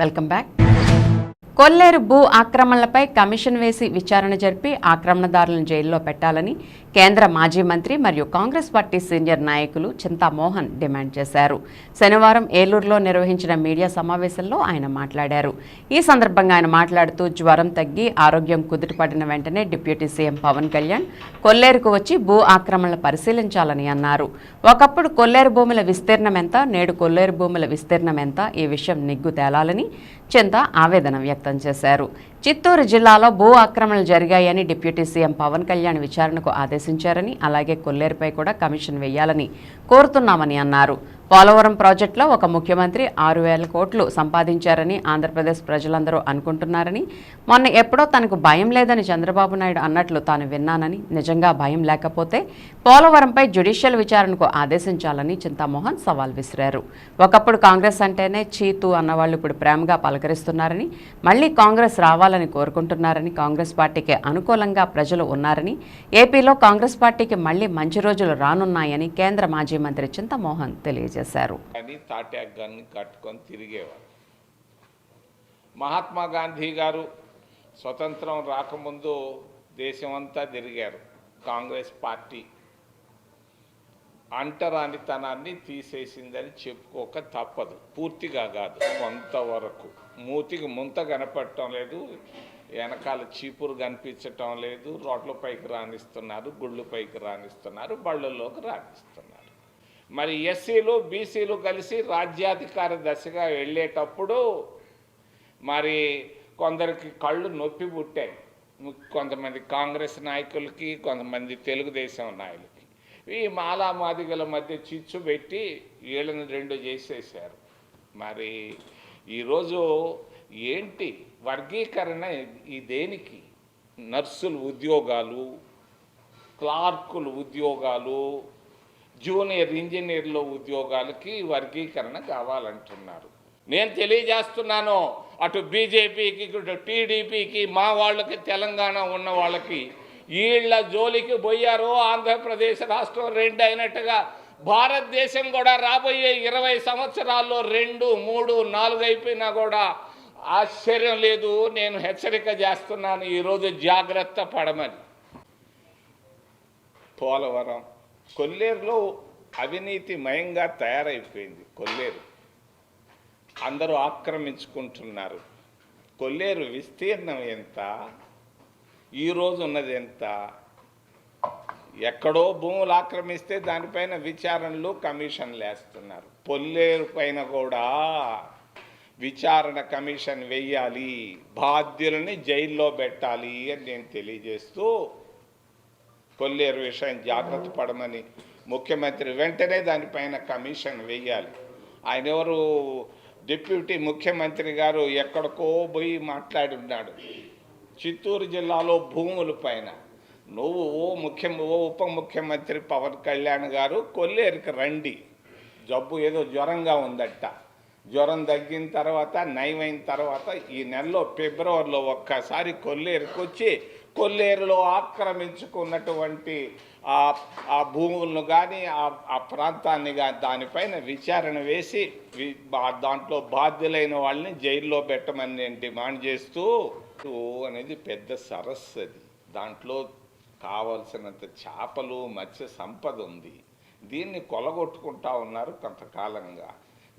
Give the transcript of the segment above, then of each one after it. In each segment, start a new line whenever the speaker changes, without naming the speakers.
Welcome back. కొల్లేరు భూ ఆక్రమణలపై commission వేసి విచారణ జరిపి ఆక్రమణదారులను జైల్లో పెట్టాలని కేంద్ర మాజీ మంత్రి మరియు కాంగ్రెస్ పార్టీ సీనియర్ నాయకులు చింతామోహన్ డిమాండ్ చేశారు. శనివారం ఏలూరులో నిర్వహించిన మీడియా సమావేశంలో ఆయన మాట్లాడారు. ఈ సందర్భంగా ఆయన మాట్లాడుతూ జ్వరం తగ్గి ఆరోగ్యం కుదుటపడిన వెంటనే డిప్యూటీ సీఎం పవన్ కళ్యాణ్ కొల్లేరుకు వచ్చి భూ ఆక్రమణలు పరిశీలించాలని అన్నారు. ఒకప్పుడు కొల్లేరు భూముల విస్తీర్ణం ఎంత నేడు కొల్లేరు భూముల విస్తీర్ణం ఎంత? ఈ విషయం నిగ్గు తేలాలని చింత ఆవేదన వ్యక్తం చేశారు. చిత్తూరు జిల్లాలో భూ ఆక్రమణలు జరిగాయని డిప్యూటీ సీఎం పవన్ కళ్యాణ్ విచారణకు ఆదేశించారని అలాగే కొల్లేరుపై కూడా కమిషన్ వేయాలని కోరుతున్నామని అన్నారు. పోలవరం ప్రాజెక్టులో ఒక ముఖ్యమంత్రి ఆరు వేల కోట్లు సంపాదించారని ఆంధ్రప్రదేశ్ ప్రజలందరూ అనుకుంటున్నారని మొన్న ఎప్పుడో తనకు భయం లేదని చంద్రబాబు నాయుడు అన్నట్లు తాను విన్నానని నిజంగా భయం లేకపోతే పోలవరంపై జ్యుడిషియల్ విచారణకు ఆదేశించాలని చింతామోహన్ సవాల్ విసిరారు. ఒకప్పుడు కాంగ్రెస్ అంటేనే చీతు అన్నవాళ్ళు ఇప్పుడు ప్రేమగా పలకరిస్తున్నారని మళ్ళీ కాంగ్రెస్ రావాలని కోరుకుంటున్నారని కాంగ్రెస్ పార్టీకి అనుకూలంగా ప్రజలు ఉన్నారని ఏపీలో కాంగ్రెస్ పార్టీకి మళ్ళీ మంచి రోజులు రానున్నాయని కేంద్ర మాజీ మంత్రి చింతమోహన్ తెలియజేశారు.
చేశారు. కట్టుకొని తిరిగేవారు. మహాత్మా గాంధీ గారు స్వతంత్రం రాకముందు దేశమంతా తిరిగారు. కాంగ్రెస్ పార్టీ అంటరానితనాన్ని తీసేసిందని చెప్పుకోక తప్పదు. పూర్తిగా కాదు కొంతవరకు. మూతికి ముంత కనపడటం లేదు వెనకాల చీపురు కనిపించటం లేదు రోడ్ల పైకి రాణిస్తున్నారు గుళ్ళు పైకి రాణిస్తున్నారు బళ్ళల్లోకి రాణిస్తున్నారు. మరి ఎస్సీలు బీసీలు కలిసి రాజ్యాధికార దశగా వెళ్ళేటప్పుడు మరి కొందరికి కళ్ళు నొప్పి పుట్టాయి. కొంతమంది కాంగ్రెస్ నాయకులకి కొంతమంది తెలుగుదేశం నాయకులకి. ఈ మాలామాదిగల మధ్య చిచ్చు పెట్టి వీళ్ళని రెండు చేసేసారు మరి ఈరోజు ఏంటి వర్గీకరణ ఈ దేనికి? నర్సులు ఉద్యోగాలు క్లార్కులు ఉద్యోగాలు జూనియర్ ఇంజనీర్ల ఉద్యోగాలకి వర్గీకరణ కావాలంటున్నారు. నేను తెలియజేస్తున్నాను అటు బీజేపీకి ఇటు టీడీపీకి మా వాళ్ళకి తెలంగాణ ఉన్న వాళ్ళకి. వీళ్ళ జోలికి పోయారు ఆంధ్రప్రదేశ్ రాష్ట్రం రెండు అయినట్టుగా భారతదేశం కూడా రాబోయే ఇరవై సంవత్సరాల్లో రెండు మూడు నాలుగు అయిపోయినా కూడా ఆశ్చర్యం లేదు. నేను హెచ్చరిక చేస్తున్నాను ఈరోజు జాగ్రత్త పడమని. పోలవరం. కొల్లేరులో అవినీతిమయంగా తయారైపోయింది కొల్లేరు. అందరూ ఆక్రమించుకుంటున్నారు. కొల్లేరు విస్తీర్ణం ఎంత? ఈరోజు ఉన్నది ఎంత? ఎక్కడో భూములు ఆక్రమిస్తే దానిపైన విచారణలు కమిషన్లు వేస్తున్నారు. పొల్లేరు పైన కూడా విచారణ కమిషన్ వెయ్యాలి బాధ్యులని జైల్లో పెట్టాలి అని నేను తెలియజేస్తూ కొల్లేరు విషయం జాగ్రత్త పడమని ముఖ్యమంత్రి వెంటనే దానిపైన కమిషన్ వేయాలి. ఆయన ఎవరు? డిప్యూటీ ముఖ్యమంత్రి గారు ఎక్కడికో పోయి మాట్లాడి ఉన్నాడు చిత్తూరు జిల్లాలో భూముల పైన. నువ్వు ఓ ముఖ్య ఓ ఉప ముఖ్యమంత్రి పవన్ కళ్యాణ్ గారు కొల్లేరుకి రండి. జబ్బు ఏదో జ్వరంగా ఉందట. జ్వరం తగ్గిన తర్వాత నయమైన తర్వాత ఈ నెలలో ఫిబ్రవరిలో ఒక్కసారి కొల్లేరుకు వచ్చి కొల్లేరులో ఆక్రమించుకున్నటువంటి ఆ ఆ భూములను కానీ ఆ ఆ ప్రాంతాన్ని కానీ దానిపైన విచారణ వేసి దాంట్లో బాధ్యులైన వాళ్ళని జైల్లో పెట్టమని నేను డిమాండ్ చేస్తూ అనేది పెద్ద సరస్సు అది. దాంట్లో కావలసినంత చేపలు మత్స్య సంపద ఉంది. దీన్ని కొలగొట్టుకుంటా ఉన్నారు కొంతకాలంగా.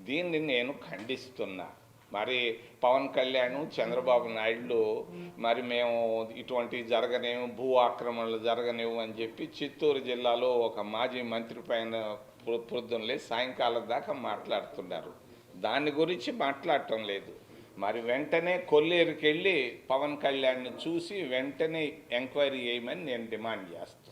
దీన్ని నేను ఖండిస్తున్నా. మరి పవన్ కళ్యాణ్ చంద్రబాబు నాయుడు మరి మేము ఇటువంటి జరగనేము భూ ఆక్రమణలు జరగనేవు అని చెప్పి చిత్తూరు జిల్లాలో ఒక మాజీ మంత్రి పైన పొ- పొద్దున్నలే సాయంకాలం దాకా మాట్లాడుతున్నారు. దాని గురించి మాట్లాడటం లేదు. మరి వెంటనే కొల్లేరుకెళ్ళి పవన్ కళ్యాణ్ని చూసి వెంటనే ఎంక్వైరీ చేయమని నేను డిమాండ్ చేస్తాను